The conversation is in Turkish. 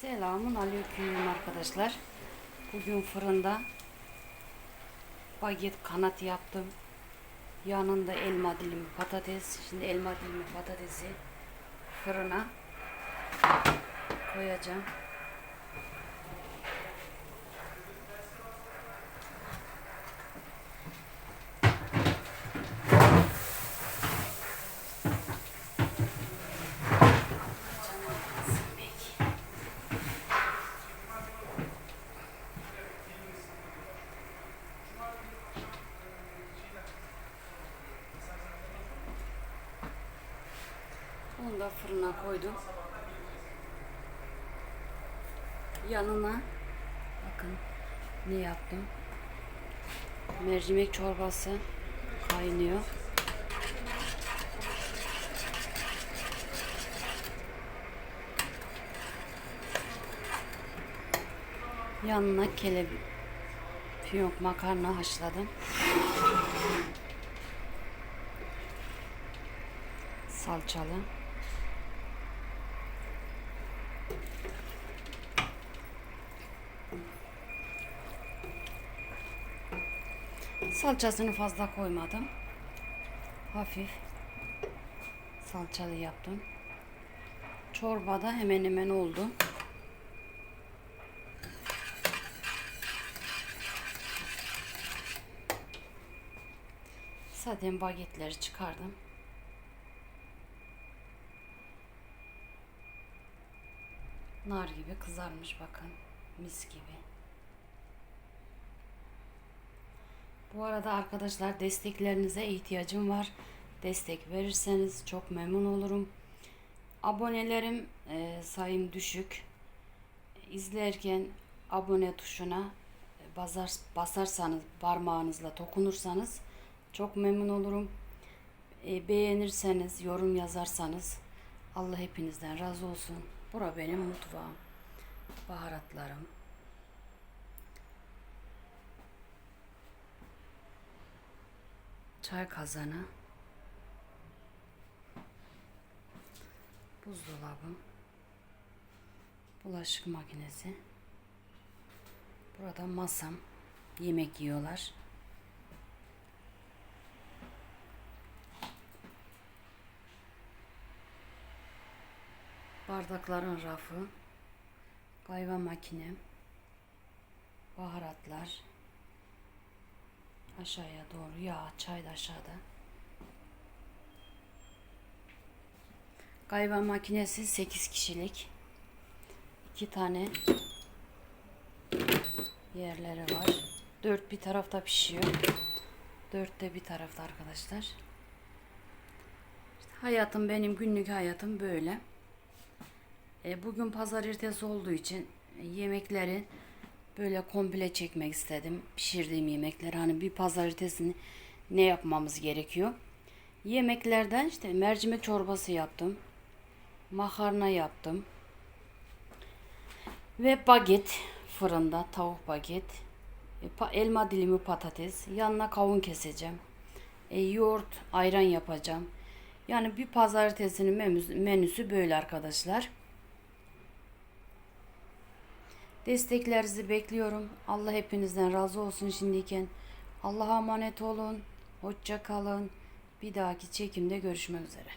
Selamun aleyküm arkadaşlar. Bugün fırında baget kanat yaptım. Yanında elma dilimi patates. Şimdi elma dilimi patatesi fırına koyacağım. Da fırına koydum. Yanına bakın ne yaptım. Mercimek çorbası kaynıyor. Yanına fiyonk makarna haşladım. Salçalı. Salçasını fazla koymadım. Hafif salçalı yaptım. Çorba da hemen hemen oldu. Zaten bagetleri çıkardım. Nar gibi kızarmış bakın. Mis gibi. Bu arada arkadaşlar desteklerinize ihtiyacım var. Destek verirseniz çok memnun olurum. Abonelerim e, sayım düşük. İzlerken abone tuşuna e, basar, basarsanız parmağınızla dokunursanız çok memnun olurum. E, beğenirseniz, yorum yazarsanız Allah hepinizden razı olsun. Bura benim mutfağım. Baharatlarım. Çay kazanı. Buzdolabım. Bulaşık makinesi. Burada masam. Yemek yiyorlar. Bardakların rafı. Kahve makinem. Baharatlar. Aşağıya doğru yağ, çay da aşağıda. Kahve makinesi 8 kişilik. 2 tane yerleri var. 4 bir tarafta pişiyor. 4 de bir tarafta arkadaşlar. İşte hayatım benim günlük hayatım böyle. E, bugün pazar ertesi olduğu için yemekleri böyle komple çekmek istedim. Pişirdiğim yemekleri hani bir pazar ertesini ne yapmamız gerekiyor. Yemeklerden işte mercimek çorbası yaptım. Makarna yaptım. Ve baget fırında tavuk baget. E, elma dilimi patates. Yanına kavun keseceğim. E, yoğurt, ayran yapacağım. Yani bir pazartesinin menüsü böyle arkadaşlar. Desteklerinizi bekliyorum. Allah hepinizden razı olsun şimdiyken. Allah'a emanet olun. Hoşça kalın. Bir dahaki çekimde görüşmek üzere.